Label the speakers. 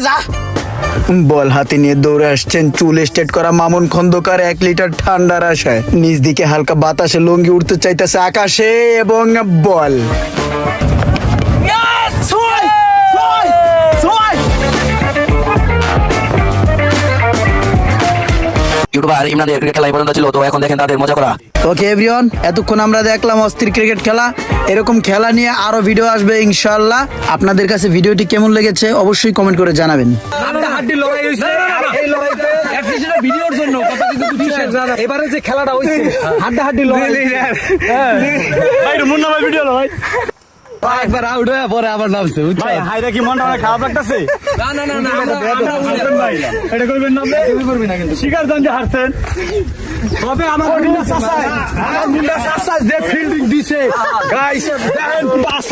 Speaker 1: যা।
Speaker 2: বল, হাতে নিয়ে দৌড়ে আসছেন, চুল স্টেট করা মামুন খন্দকার, এক লিটার ঠান্ডার আশায়। নিজ দিকে হালকা বাতাসে লঙ্গি উঠতে চাইতেছে আকাশে এবং বল।
Speaker 3: ইউটিউবার ইমরানের ক্রিকেট খেলা পর্যন্ত ছিল তো এখন দেখেন তাদের মজা করা।
Speaker 2: ওকে এভরিওয়ান এতক্ষণ আমরা দেখলাম অস্থির ক্রিকেট খেলা। এরকম খেলা নিয়ে আরও ভিডিও আসবে ইনশাআল্লাহ। আপনাদের কাছে ভিডিওটি কেমন লেগেছে অবশ্যই কমেন্ট করে জানাবেন।
Speaker 4: লড়াই হয়েছে এই লড়াইতে ভিডিওর জন্য কত কিছু এবারে যে খেলাটা হাড্ডা হাড্ডি লড়াই। ভাই মুন্না ভাই ভিডিও ভাই। একবার আউট হয়ে পরে আবার নামছে ভাই হাইরা কি মনটা অনেক খারাপ লাগতেছে? না না না না ভাই এটা করবেন না আপনি করবেন না কিন্তু। শিকার জান যে হারছেন। তবে আমার মুন্ডা চাচা আমার মুন্ডা চাচা যে ফিল্ডিং দিছে। গাইস দেখেন পাঁচ